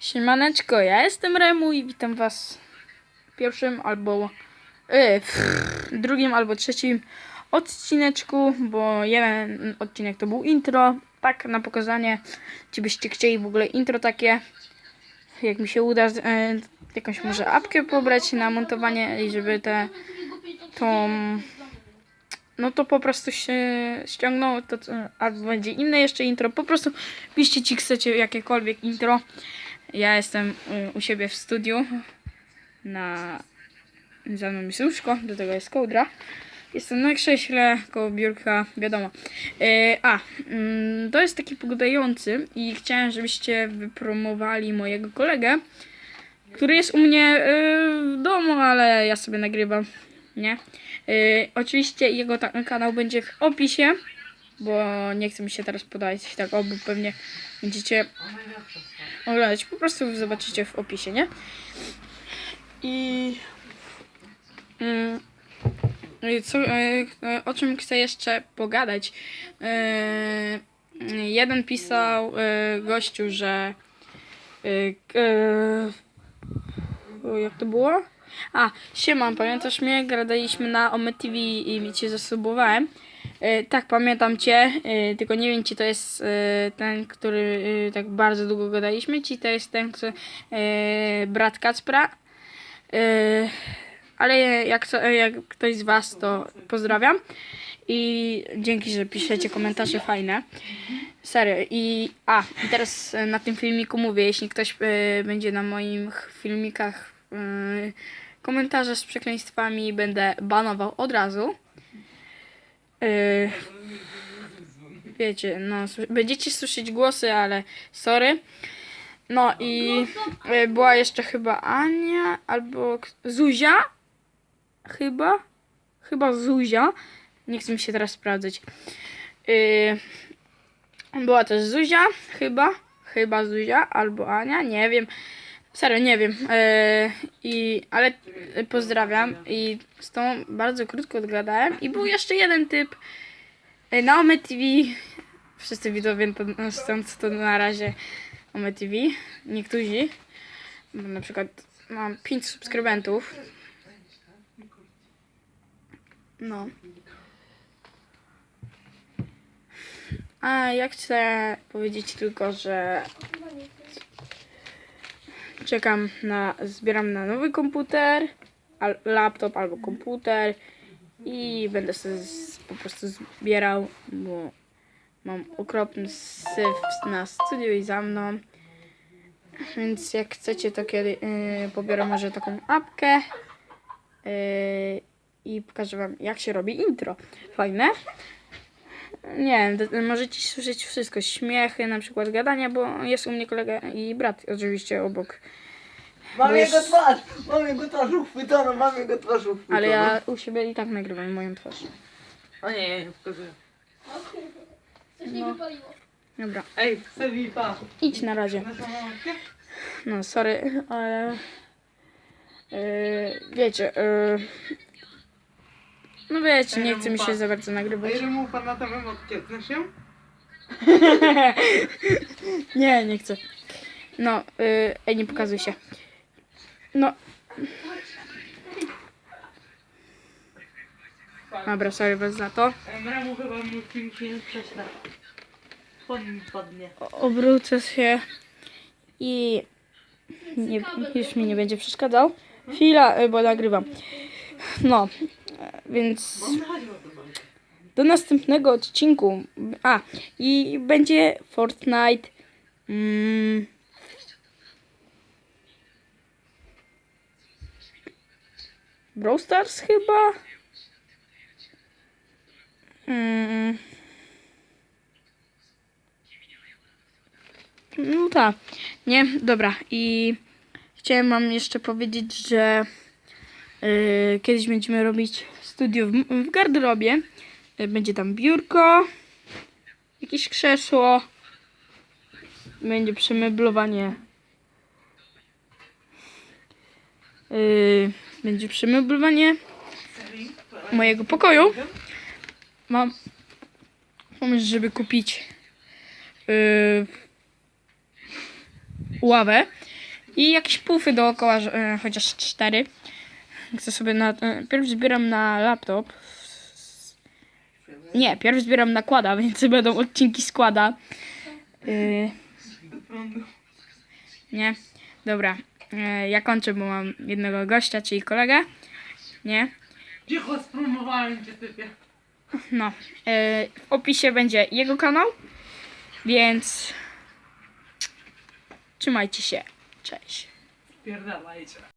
Siemaneczko, ja jestem Remu i witam was w pierwszym albo w drugim albo trzecim odcineczku, bo jeden odcinek to był intro, tak na pokazanie, ci byście chcieli w ogóle intro takie, jak mi się uda e, jakąś może apkę pobrać na montowanie i żeby te tą no to po prostu się ściągnął, to, albo będzie inne jeszcze intro, po prostu piszcie ci chcecie jakiekolwiek intro. Ja jestem y, u siebie w studiu na za mną jest łóżko, do tego jest kołdra. Jestem na krześle koło biurka, wiadomo. Y, a, mm, to jest taki pogadający i chciałem, żebyście wypromowali mojego kolegę, który jest u mnie y, w domu, ale ja sobie nagrywam, nie? Oczywiście jego kanał będzie w opisie, bo nie chcę mi się teraz podawać tak obu, pewnie będziecie oglądać. Po prostu zobaczycie w opisie, nie? I mm, co, e, e, o czym chcę jeszcze pogadać? E, jeden pisał gościu, że jak to było? A, siema, pamiętasz mnie? Gadaliśmy na Ome TV i cię zasubowałem. E, tak, pamiętam cię, e, tylko nie wiem, czy to jest e, ten, który e, tak bardzo długo gadaliśmy, czy to jest ten, e, brat Kacpra. E, ale jak, co- jak ktoś z was, to pozdrawiam. I dzięki, że piszecie komentarze fajne. Serio. I a, i teraz e, na tym filmiku mówię, jeśli ktoś e, będzie na moich filmikach e, komentarze z przekleństwami, będę banował od razu. E, wiecie, no, będziecie słyszeć głosy, ale sorry. No i e, była jeszcze chyba Ania albo Zuzia. Chyba. Chyba Zuzia. Nie chcę mi się teraz sprawdzać. Była też Zuzia, chyba. Chyba Zuzia albo Ania, nie wiem. Serio, nie wiem. Yy, i, ale pozdrawiam. I z tą bardzo krótko odgadałem. I był jeszcze jeden typ yy, na Ome TV. Wszyscy widzowie to, stąd to na razie Ome TV. Niektórzy. Bo na przykład mam 5 subskrybentów. No. A ja chcę powiedzieć tylko, że czekam na, zbieram na nowy komputer, laptop albo komputer i będę sobie z, po prostu zbierał, bo mam okropny syf na studiu i za mną. Więc jak chcecie, to kiedy yy, pobiorę może taką apkę yy, i pokażę wam, jak się robi intro. Fajne. Nie wiem, d- możecie słyszeć wszystko. Śmiechy, na przykład gadania, bo jest u mnie kolega i brat oczywiście obok. Mam jego twarz! Mam jego twarz uchwyconą, mam jego twarz uchwyconą. Ale ja u siebie i tak nagrywam moją twarz. O nie, nie, nie pokazuję. Coś nie wypaliło. Dobra, Ej, chcę VIPa. idź na razie. No, sorry, ale... Yy, wiecie, yy, no wiecie, nie chce mi się za bardzo nagrywać. Ej, mu pan na emotkę, znasz ją? Nie, nie chcę. No, yy, ej, nie pokazuj się. No. Dobra, sorry was za to. Mremu chyba mu film się nie prześle. Pod mi padnie. O- Obrócę się i nie, już mi nie będzie przeszkadzał. Chwila, y, bo nagrywam. No, więc do następnego odcinku. A, i będzie Fortnite. Mm, Brawl Stars chyba? Mm. No tak, nie? Dobra. I chciałem wam jeszcze powiedzieć, że yy, kiedyś będziemy robić studio w, w garderobie. Yy, będzie tam biurko, jakieś krzesło, będzie przemeblowanie. Yy, będzie przemeblowanie mojego pokoju. Mam pomysł, żeby kupić yy, ławę I jakieś pufy dookoła, e, chociaż cztery. Chcę sobie na... Pierw zbieram na laptop. Nie, pierw zbieram nakłada, więc będą odcinki składa. Y, nie, dobra. E, ja kończę, bo mam jednego gościa, czyli kolegę. Nie, Cicho, spromowałem cię typie. no. E, w opisie będzie jego kanał, więc trzymajcie się. Cześć. Spierdalajcie.